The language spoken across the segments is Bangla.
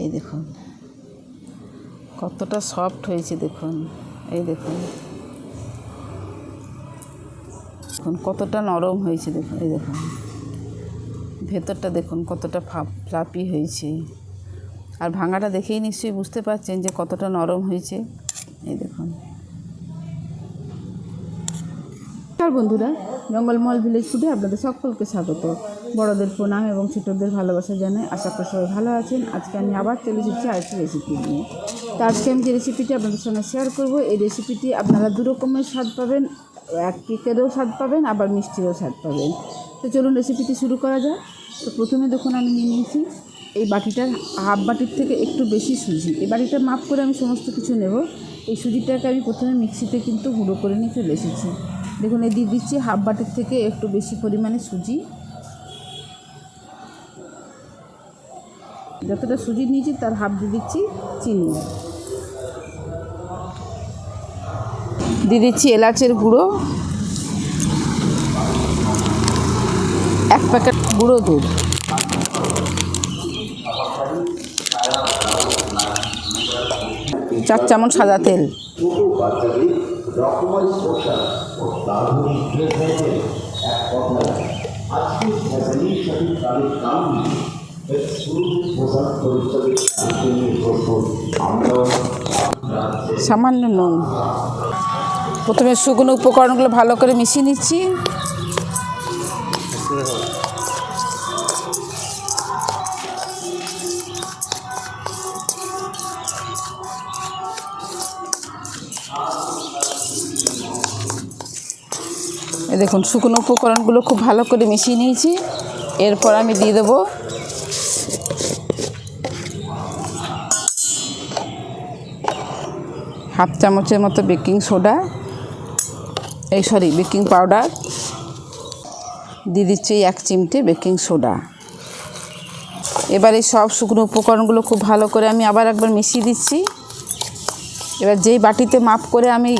এই দেখুন, কতটা সফট হয়েছে দেখুন, এই দেখুন। দেখুন, কতটা নরম হয়েছে দেখুন, এই দেখুন। ভেতরটা দেখুন, কতটা ফ্লাপি হয়েছে। আর ভাঙাটা দেখেই নিশ্চয়ই বুঝতে পারছেন যে কতটা নরম হয়েছে, এই দেখুন। নমস্কার বন্ধুরা, জঙ্গলমহল ভিলেজ ফুডে আপনাদের সকলকে স্বাগত। বড়দের প্রণাম এবং ছোটদের ভালোবাসা জানাই। আশা করি সবাই ভালো আছেন। আজকে আমি আবার চলে এসেছি আরেকটি রেসিপি নিয়ে। তো আজকে আমি যে রেসিপিটি আপনাদের সঙ্গে শেয়ার করব, এই রেসিপিটি আপনারা দু রকমের স্বাদ পাবেন। এক কেকেরও স্বাদ পাবেন, আবার মিষ্টিরও স্বাদ পাবেন। তো চলুন রেসিপিটি শুরু করা যাক। তো প্রথমে দেখুন, আমি নিয়ে নিয়েছি এই বাটিটার হাফ বাটির থেকে একটু বেশি সুজি। এই বাটিটা মাপ করে আমি সমস্ত কিছু নেব। এই সুজিটাকে আমি প্রথমে মিক্সিতে কিন্তু গুঁড়ো করে নিয়ে চলে এসেছি। দেখুন, এই দিয়ে দিচ্ছি হাফ বাটির থেকে একটু বেশি পরিমাণে সুজি। যতটা সুজি নিয়েছি, তার হাফ দিয়ে দিচ্ছি চিনি। দিয়ে দিচ্ছি এলাচের গুঁড়ো। এক প্যাকেট গুঁড়ো দুধ। চার চামচ সাদা তেল। রকমারি পোশাক ও দারুণ ড্রেসের এক কথায়। আজকে ফ্যাশনের সাথে তাদের কাম শুরু পোশাক নিয়ে প্রস্তুত আমরাও সামান্য নুন। প্রথমে শুকনো উপকরণগুলো ভালো করে মিশিয়ে নিচ্ছি। এই দেখুন, শুকনো উপকরণগুলো খুব ভালো করে মিশিয়ে নিয়েছি। এরপর আমি দিয়ে দেবো হাফ চামচের মতো বেকিং সোডা। এই, সরি, বেকিং পাউডার। দিয়ে দিচ্ছি এক চিমটে বেকিং সোডা। এবার এই সব শুকনো উপকরণগুলো খুব ভালো করে আমি আবার একবার মিশিয়ে দিচ্ছি। এবার যেই বাটিতে মাপ করে আমি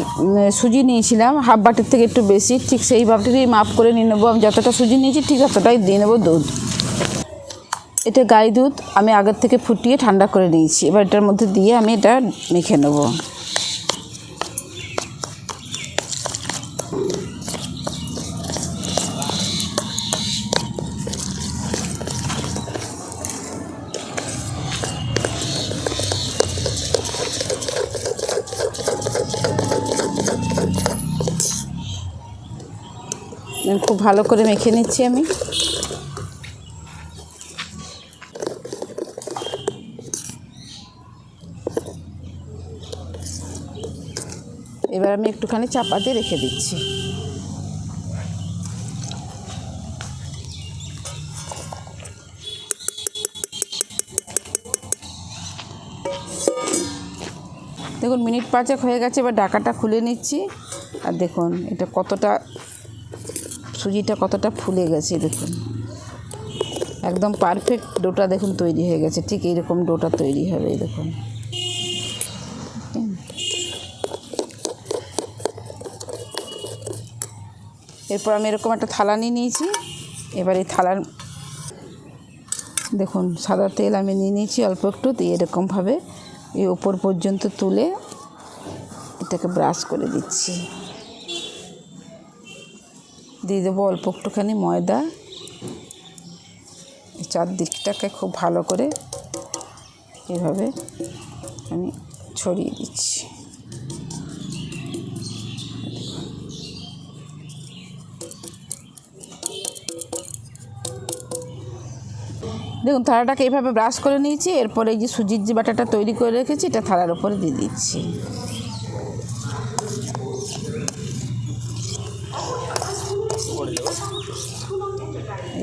সুজি নিয়েছিলাম, হাফ বাটির থেকে একটু বেশি, ঠিক সেই বাটিতেই মাপ করে নিয়ে নেব। আমি যতটা সুজি নিয়েছি, ঠিক ততটাই দিয়ে নেব দুধ। এটা গাই দুধ আমি আগের থেকে ফুটিয়ে ঠান্ডা করে নিয়েছি। এবার এটার মধ্যে দিয়ে আমি এটা মেখে নেব। খুব ভালো করে মেখে নিচ্ছি আমি। এবার আমি একটুখানি চাপা দিয়ে রেখে দিচ্ছি। দেখুন, মিনিট পাঁচেক হয়ে গেছে, এবার ডাকাটা খুলে নিচ্ছি। আর দেখুন, এটা কতটা সুজিটা কতটা ফুলে গেছে দেখুন। একদম পারফেক্ট ডোটা দেখুন তৈরি হয়ে গেছে, ঠিক এইরকম ডোটা তৈরি হবে দেখুন। এরপর আমি এরকম একটা থালা নিয়ে নিয়েছি, এবার এই থালার দেখুন সাদা তেল আমি নিয়ে নিয়েছি, অল্প একটু দিয়ে এরকমভাবে এই ওপর পর্যন্ত তুলে এটাকে ব্রাশ করে দিচ্ছি। দিয়ে দেবো অল্প একটুখানি ময়দা। চারদিকটাকে খুব ভালো করে এভাবে আমি ছড়িয়ে দিচ্ছি। দেখুন, থালাটাকে এইভাবে ব্রাশ করে নিয়েছি, এরপরে এই যে সুজির যে বাটাটা তৈরি করে রেখেছি, এটা থালার উপরে দিয়ে দিচ্ছি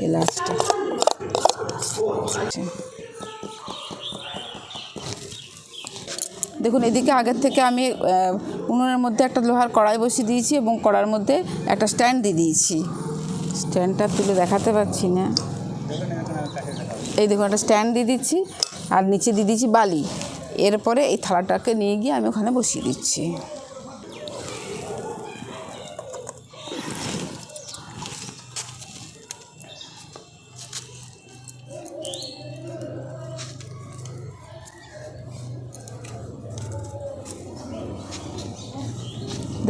এই লাস্টটা দেখুন, এদিকে আগের থেকে আমি উনুনের মধ্যে একটা লোহার কড়াই বসিয়ে দিয়েছি এবং কড়ার মধ্যে একটা স্ট্যান্ড দিয়ে দিয়েছি। স্ট্যান্ডটা তুলে দেখাতে পারছি না। এই দেখুন, একটা স্ট্যান্ড দিয়ে দিচ্ছি আর নিচে দিয়ে দিচ্ছি বালি। এরপরে এই থালাটাকে নিয়ে গিয়ে আমি ওখানে বসিয়ে দিচ্ছি।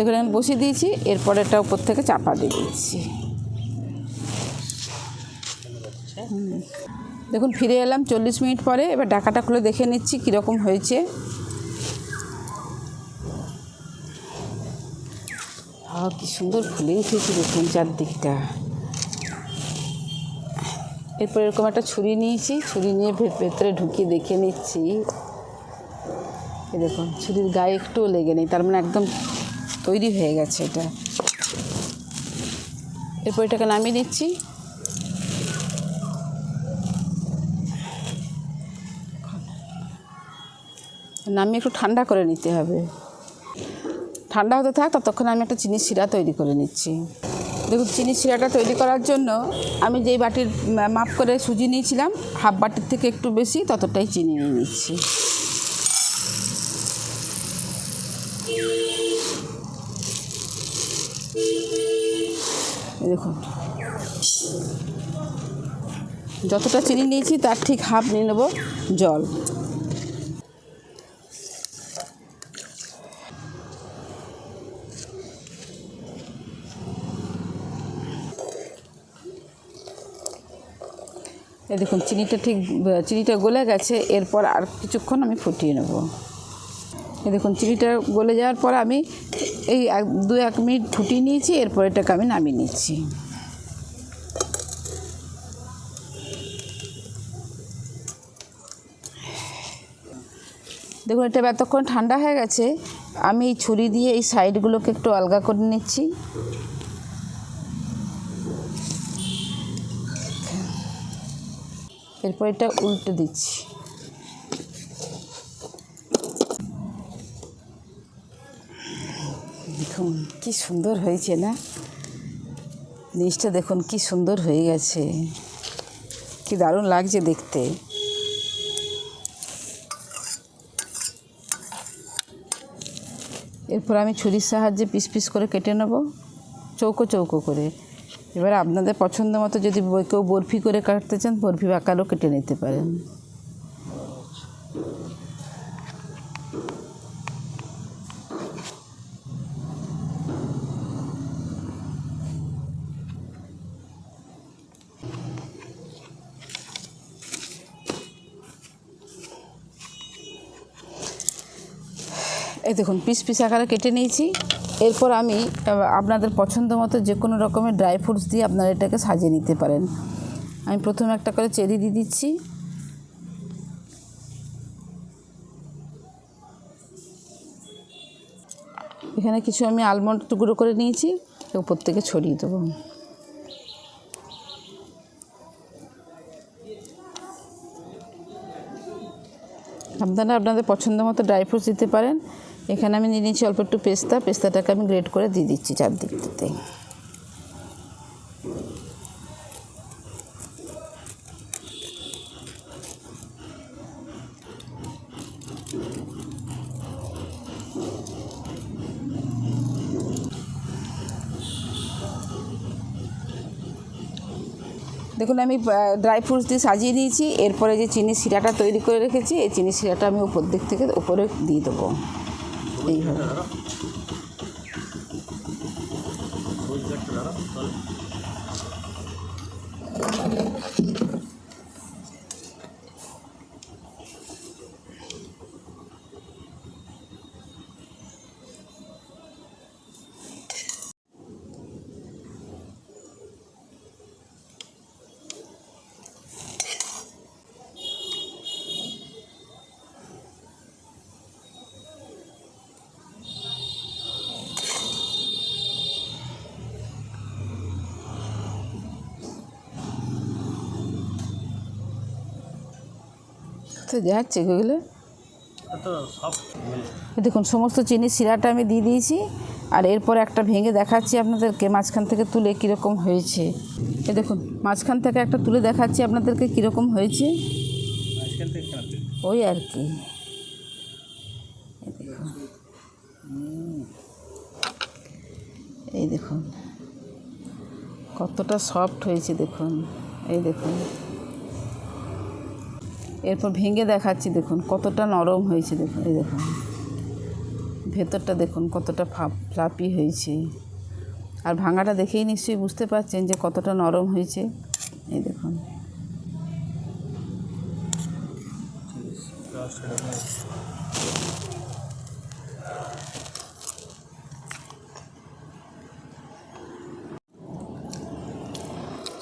দেখুন আমি বসিয়ে দিয়েছি এরপর এটা উপর থেকে চাপা দিয়ে হুম। দেখুন, ফিরে এলাম চল্লিশ মিনিট পরে, এবার ডাকাটা খুলে দেখে নিচ্ছি কীরকম হয়েছে। কি সুন্দর ফুলে উঠেছে দেখুন চারদিকটা। এরপর এরকম একটা ছুরি নিয়েছি, ছুরি নিয়ে ভেতরে ঢুকিয়ে দেখে নিচ্ছি। দেখুন, ছুরির গায়ে একটুও লেগে নেই, তার মানে একদম তৈরি হয়ে গেছে এটা। এরপর এটাকে নামিয়ে নিচ্ছি। নামিয়ে একটু ঠান্ডা করে নিতে হবে। ঠান্ডা হতে থাক, ততক্ষণ আমি একটা চিনির শিরা তৈরি করে নিচ্ছি। দেখুন, চিনির শিরাটা তৈরি করার জন্য আমি যেই বাটির মাপ করে সুজি নিয়েছিলাম, হাফ বাটির থেকে একটু বেশি ততটাই চিনি নিয়ে নিচ্ছি। দেখুন। যতটা চিনি নিয়েছি, তার ঠিক হাফ নিয়ে নেব জল। এই দেখুন, চিনিটা ঠিক, চিনিটা গলে গেছে। এরপর আর কিছুক্ষণ আমি ফুটিয়ে নেব। এই দেখুন, চিনিটা গলে যাওয়ার পর আমি এই এক, দু এক মিনিট ফুটিয়ে নিয়েছি, এরপর এটাকে আমি নামিয়ে নিচ্ছি। দেখুন, এটা এতক্ষণ ঠান্ডা হয়ে গেছে। আমি এই ছুরি দিয়ে এই সাইডগুলোকে একটু আলগা করে নিচ্ছি। এরপর এটা উল্টে দিচ্ছি। দেখুন, কি সুন্দর হয়েছে না? জিনিসটা দেখুন, কি সুন্দর হয়ে গেছে। কি দারুণ লাগছে দেখতে। এরপর আমি ছুরির সাহায্যে পিস পিস করে কেটে নেব। চৌকো চৌকো করে। এবার আপনাদের পছন্দ মতো যদি কেউ বরফি করে কাটতে চান, বরফি আকারও কেটে নিতে পারেন। এই দেখুন, পিস পিস আকারে কেটে নিয়েছি। এরপর আমি আপনাদের পছন্দ মতো যে কোনো রকমের ড্রাই ফ্রুটস দিয়ে আপনারা এটাকে সাজিয়ে নিতে পারেন। আমি প্রথমে একটা করে চেরি দিয়ে দিচ্ছি। এখানে কিছু আমি আলমন্ড টুকরো করে নিয়েছি, উপর থেকে ছড়িয়ে দেবো। আপনারা আপনাদের পছন্দ মতো ড্রাই ফ্রুটস দিতে পারেন। এখানে আমি নিয়ে নিচ্ছি অল্প একটু পেস্তা। পেস্তাটাকে আমি গ্রেট করে দিয়ে দিচ্ছি চারদিকটাতে। দেখুন, আমি ড্রাই ফ্রুটস দিয়ে সাজিয়ে নিয়েছি। এরপরে যে চিনি শিরাটা তৈরি করে রেখেছি, এই চিনি শিরাটা আমি উপর দিক থেকে উপরে দিয়ে দেবো। এইভাবে তো যাচ্ছে এগুলো। দেখুন সমস্ত চিনি শিরাটা আমি দিয়ে দিয়েছি আর এরপর একটা ভেঙে দেখাচ্ছি আপনাদেরকে মাঝখান থেকে তুলে কীরকম হয়েছে। এ দেখুন মাঝখান থেকে একটা তুলে দেখাচ্ছি আপনাদেরকে কীরকম হয়েছে। ওই আর কি। দেখুন। এই দেখুন কতটা সফট হয়েছে দেখুন। এই দেখুন। এরপর ভেঙে দেখাচ্ছি, দেখুন, কতটা নরম হয়েছে, দেখুন, এই দেখুন। ভেতরটা দেখুন, কতটা ফ্লাপি হয়েছে। আর ভাঙাটা দেখেই নিশ্চয়ই বুঝতে পারছেন যে কতটা নরম হয়েছে। এই দেখুন।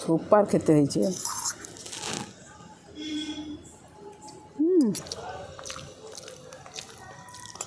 সুপার খেতে হয়েছে।